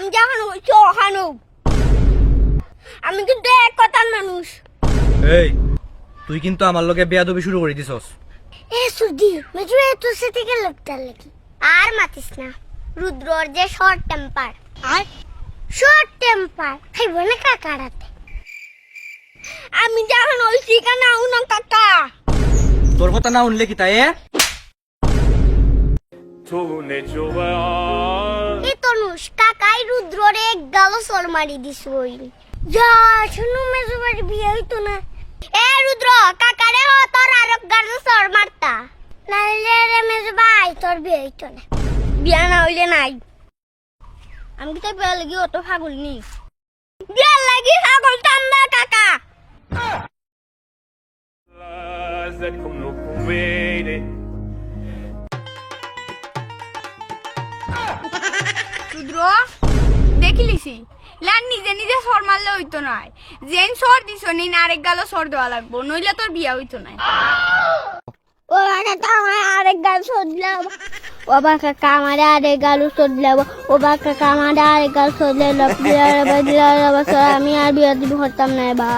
আমি যখন হইছি ওখানো আমি কিন্তু এক কথার মানুষ। এই তুই কিন্তু আমার লগে বেয়াদবি শুরু করে দিছস। এ সুধি মেজু এ তোর সাথে কে লোকটার লাগি। আর মাতিস না। রুদ্রর যে শর্ট টেম্পার আর? শর্ট টেম্পার খাইব না কাকারাতে। আমি যখন হইছি কেন উন কাকা। তোর কথা না উনলে কি তাই এ? তूने जो এক গালো সর মারি দিস ওই। যা শুনু মেজু বাড়ি বিয়ে হইতো না। এ রুদ্র কাকারে হ তোর আর গালো সর মারতা। নাইলে রে মেজু ভাই তোর বিয়ে হইতো না। বিয়া না হইলে নাই। আমি কি তাই বিয়া লাগি অত ফাগুল নি। বিয়া লাগি ফাগুল তাম্বা কাকা। pomene দেখিলিছি লান নিজে নিজে সর মারলে হইতো না যেন সর দিছ নিন আরেক গালো সর দেওয়া লাগবো, নইলে তোর বিয়া হইতো না ও কাকা আমার আরেক গাল সদলাম ও বা কাকা আরেক গাল ও বা কাকা আমার আরেক গাল সদলাম আমি আর বিয়া দিব হতাম না বা